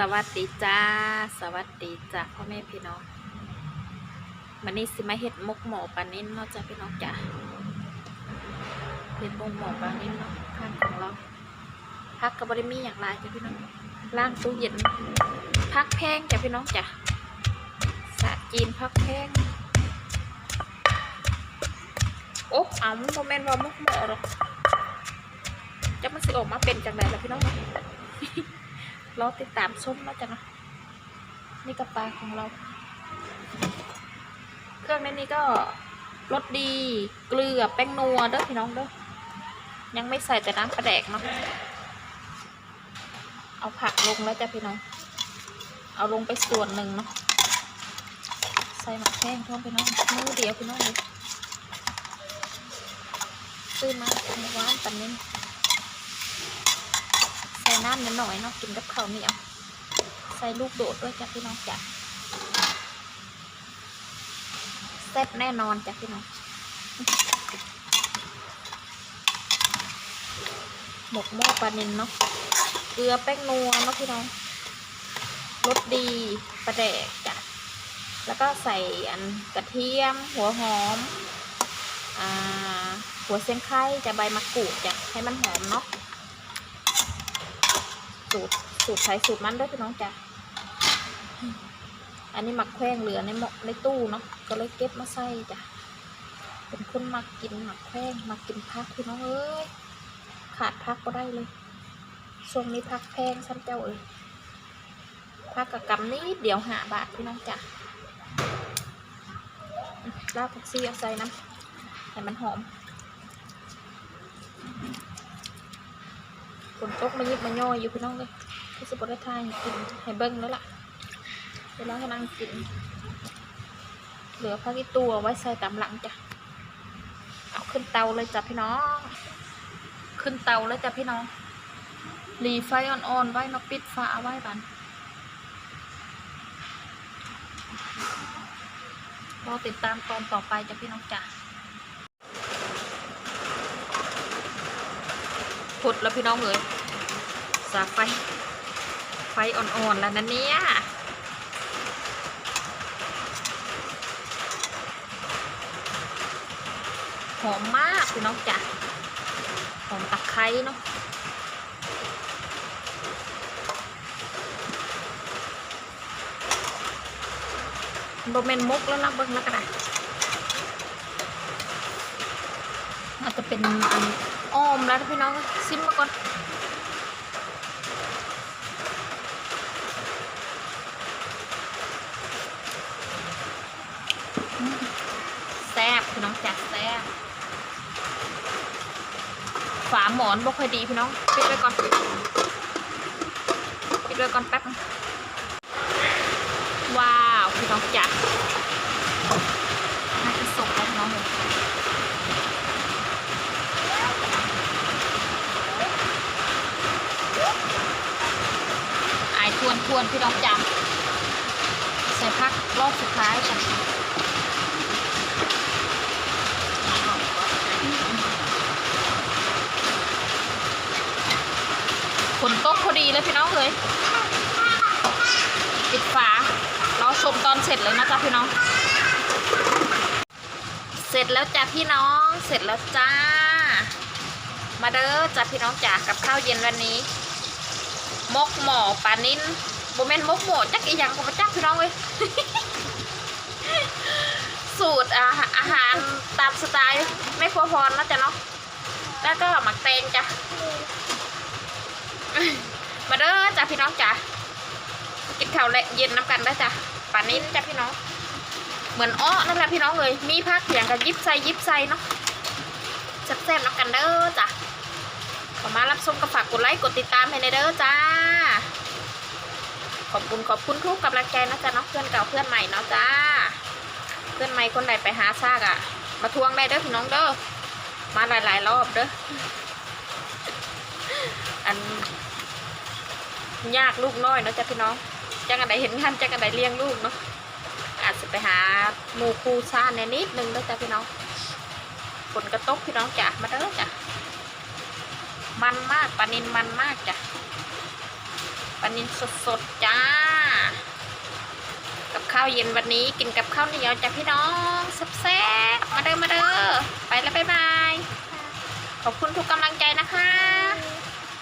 สวัสดีจ้า สวัสดีจ้าพ่อแม่พี่น้องวันนี้สิมาเห็ดมกหมอปลานิ่นเนาะจ้าพี่น้องจ้าเห็ดมกหมอปลานิ่นเนาะทานของเราพักกับบริมีอย่างไรจ้าพี่น้องล่างตู้เย็นพักแพงจ้าพี่น้องจ้าสะจีนพักแพงโอ๊บเอาโมเมนต์ว่ามกหมอหรอกจะมันสิออกมาเป็นจากไหนล่ะพี่น้อง รอติดตามชมนะจ๊ะนะนี่กระปลาของเรา เครื่องในนี้ก็รสดีเกลือแป้งนัวเด้อพี่น้องเด้อยังไม่ใส่แต่น้ำปลาแดกเนาะเอาผักลงแล้วจ้ะพี่น้อง เอาลงไปส่วนหนึ่งเนาะใส่หมักแห้งเพิ่มพี่น้องมือเดียวพี่น้องเลยซื้อมาในร้านปันนี้ น้ำนิดหน่อยเนาะกินกับข้าวเหนียวใส่ลูกโดดด้วยจ้ะพี่น้องจ้ะแซ่บแน่นอนจ้ะพี่น้องหมกหม้อปลานินเนาะเกลือแป้งนัวเนาะพี่น้องรสดีปลาแดกจ้ะแล้วก็ใส่อันกระเทียม หัวหอมอ่าหัวเส้นไข่จะใบมะกรูดจ้ะให้มันหอมเนาะ สูตรสูตรไทยสูตรมันด้วยพี่น้องจ้ะอันนี้หมักแข้งเหลือในหมกในตู้เนาะก็เลยเก็บมาใส่จ้ะเป็นคนมักกินหมักแข้งมักกินพักพี่น้องเอ้ยขาดพักก็ได้เลยช่วงนี้พักแพงซ้ำเจ้าเอ้ยพักกับกำนี้เดี๋ยวหาบาทพี่น้องจ้ะลาบผักซีเอาใส่น้ำให้มันหอม ฝนตกมายิบมาย่อยอยู่พี่น้องเลยที่สปอร์ตไทยกินให้เบิ้งแล้วล่ะเดี๋ยวลาให้นั่งกิน เหลือพักอีตัวไว้ใส่ตามหลังจ้ะ เอาขึ้นเตาเลยจ้ะพี่น้อง ขึ้นเตาเลยจ้ะพี่น้อง รีไฟอ่อนๆไว้เนาะปิดฝาไว้บันรอติดตามตอนต่อไปจ้ะพี่น้องจ้ะ ดแล้วพี่น้องเอ๋ยสาไฟ ไฟอ่อนๆแล้วนะเนี่ยหอมมากพี่น้องจ้ะหอมตะไคร้เนาะโบเมนมกแล้วนะเบิ้งแล้วกระดาษอาจจะเป็นอัน อ้มแล้วพี่น้องซิมมาก่อนแซ่บพี่น้องแซ่บแซ่บฝาหมอนบ่ค่อยดีพี่น้องปิดไว้ก่อนปิดไว้ก่อนแป๊บนึงว้าวพี่น้องจ๋าน่าจะสุกแล้วพี่น้องเลยอาย ทวนพี่น้องจ๋าใส่พักรอบสุดท้ายจ้ะฝนตกพอดีเลยพี่น้องเลยปิดฝาเรอชมตอนเสร็จเลยนะจ๊ะพี่น้อง เสร็จแล้วจ้ะพี่น้องเสร็จแล้วจ้า มาเด้อจ้ะพี่น้องจ๋ากับข้าวเย็นวันนี้ มกหมอปลานิ้น บเมนมกหมอจักอีหยังของพระจักพี่น้องเลยสูตรอาหารอาหารตามสไตล์ไม่ครัวพรนะจ๊ะเนาะแล้วก็หมักแตงจ้ะมาเด้อจ้ะพี่น้องจ้ะกินข้าวเย็นน้ำกันได้จ้ะป่านนี้จ้ะพี่น้อง เหมือนอ้อนั่นแหละพี่น้องเลยมีพักเสียงกันยิบใส่ยิบใส่เนาะแซ่บๆน้ำกันเด้อจ้ะขอมารับชมก็ฝากกดไลค์กดติดตามให้ในเด้อจ้า อบคุณขอบคุณทุกกำลังใจนะจ๊ะเนาะเพื่อนเก่าเพื่อนใหม่เนาะจ้า เพื่อนใหม่คนไหนไปหาซากอะ่ะ มาทวงได้เด้อพี่น้องเด้อมาหลายๆรอบเด้ออันยากลูกน้อยเนาะจ้ะพี่น้องจังอันใดเห็นงานจังอันใดเลี้ยงลูกเนาะอาจจะไปหาหมู่คูซ่าในนิดนึงเนาะจ้ะพี่น้องฝนกระตกพี่น้องจ้ะมาเด้อจ้ะมันมากปลานินมันมากจ้ะ ลานินสดๆจ้า กับข้าวเย็นวันนี้กินกับข้าวเหนียวจ้ะพี่น้องแซ่บๆมาเด้อมาเด้อไปแล้วบ๊ายบาย ขอบคุณทุกกำลังใจนะคะ